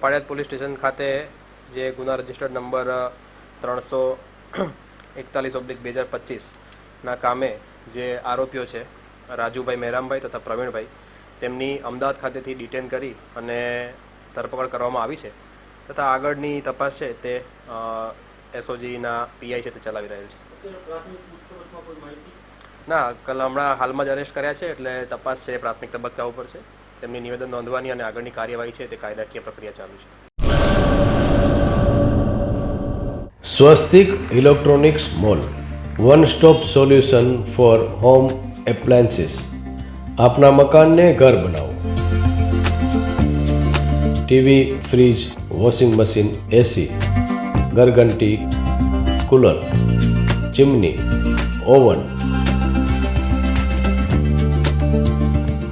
Paliyad police station ખાતે જે ગુના રજિસ્ટર્ડ નંબર ત્રણસો એકતાલીસ ઓબ્લિક બે હજાર પચીસના કામે જે આરોપીઓ છે, રાજુભાઈ મહેરામભાઈ તથા પ્રવીણભાઈ, તેમની અમદાવાદ ખાતેથી ડિટેન કરી અને ધરપકડ કરવામાં આવી છે તથા આગળની તપાસ છે તે એસઓજીના પીઆઈ છે તે ચલાવી રહેલ છે. ના, કલ હમણાં હાલમાં જ અરેસ્ટ કર્યા છે એટલે તપાસ છે પ્રાથમિક તબક્કા ઉપર છે. તેમની નિવેદન નોંધવાની અને આગળની કાર્યવાહી છે તે કાયદાકીય પ્રક્રિયા ચાલુ છે. Swastik electronics mall one stop solution for home appliances આપના મકાનને ઘર બનાવો. TV, fridge, washing machine, AC, ઘરઘંટી, cooler, chimney, oven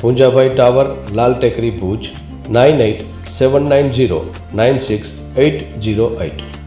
Poonjabhai tower, Lal Tekri Bhuj, nine eight seven nine zero nine six eight zero eight.